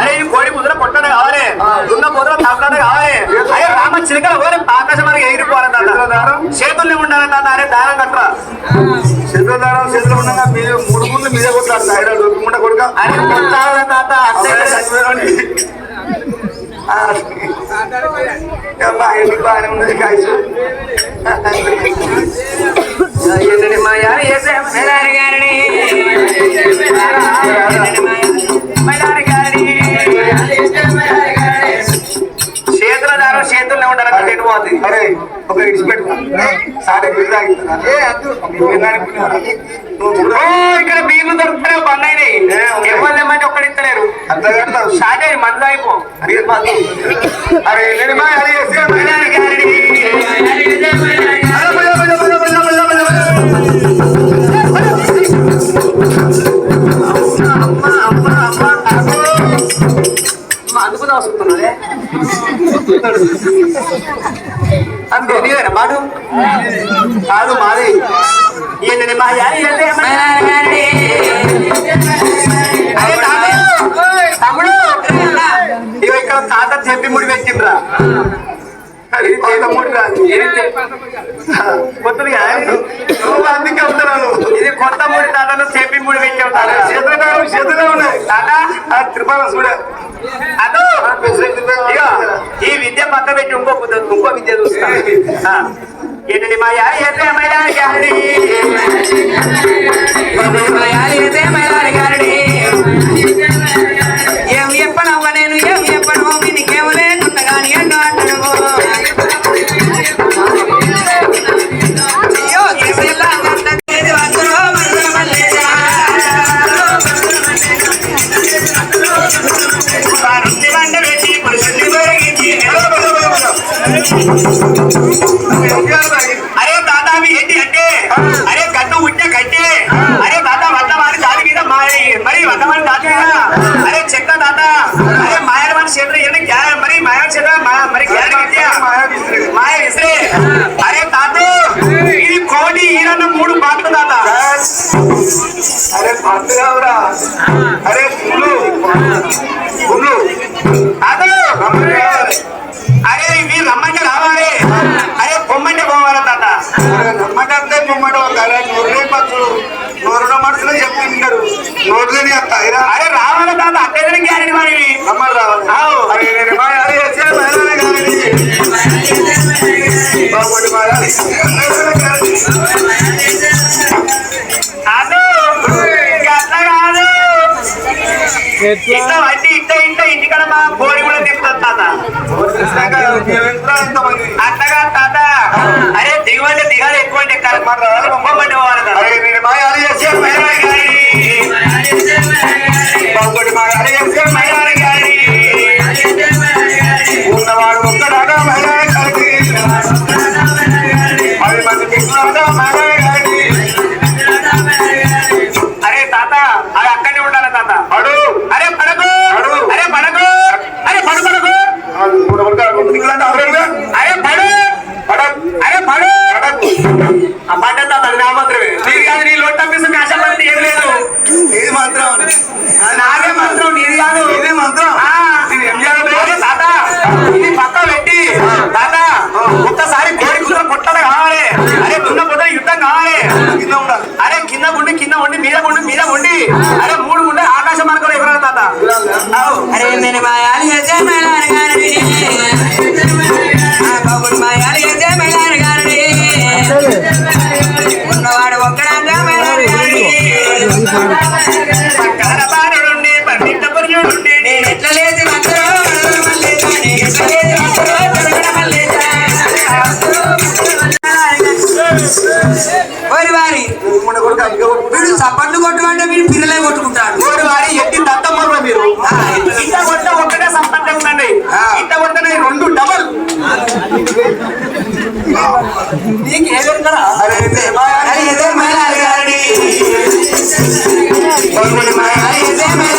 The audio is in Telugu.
అరే కోడి ముద్ర పొట్టడ కావాలి. దున్న ముద్ర తప్పడ కావాలి. అరే రామ చిలకల ఓరే ఆకాశం మనకి ఎగిరిపోవాలి తాత చేతుల్ని ఉండాలి తాత అరే దారం కట్టరా. శత్రుదారం చేతిలో ఉండగా మీరు మూడు ముందు మీదే కొట్టారు సాయిరా దొరుకుకుండా కొడుక. అరే కొట్టాలి తాత బాగానే ఉన్నది కాయసు మాయా ఏసే మేడారి ఇక్కడ బీర్లు దొరుకుతాయి బంగాయి ఇవ్వలేమంటే ఒక్కడు ఇస్తలేరు షార్ట్ అయ్యి మందు అయిపో. అరే అందుకు దాసుకున్నదే అంతే మాడు కాదు మాది. ఏంటండి మా తమ్ముడు. ఇగో ఇక్కడ తాత చెప్పి ముడి పెట్టిండ్రా. కదా. నువ్వు అందుకే అవుతున్నాను ఇది కొత్త ముడి తాతను చెప్పి ముడి పెట్టావు తాత చేతులు చేతులే ఉన్నాయి. తాత ఆ త్రిపాల చూడ. పక్క పెట్టి ఇంకో ఇంకో విద్య చూస్తా. ఆ, ఏంటండి మా యారి అయితే మైదాని గారి మా యారి అయితే గారి I'm just gonna do it. నోరులేని అత్త అరే రావాలి తాత అట్టేదని గ్యారెంటీ మరి. నమ్మరు రావాలి. ఆవు. అరే నేను మా అరే వచ్చే మేడాలి గారిని. బాబోడి మా అరే. మేడాలి గారిని. కాదు ఇంకా అట్లా కాదు. ఇట్లా వడ్డీ ఇట్ట ఇట్ట ఇంటికాడ మా కోడి కూడా తిప్పుతుంది తాత. అట్లగా తాత. అరే దిగువంటే దిగాలి ఎక్కువ అంటే మమ్మ. పొమ్మంటే పోవాలి కాదు ఇదే మంత్రం. తాత. ఇది పక్క పెట్టి. తాత ఒక్కసారి కోడి కూర పుట్టలు కావాలి. అరే దున్న పుట్ట యుద్ధం కావాలి. కింద ఉండాలి. అరే కింద ఉండి కింద ఉండి మీద ఉండి మీద ఉండి అరే మూడు ఉండి ఆకాశం మనకు ఎగరాలి తాత. అరే నేను చేసే நீங்க மேல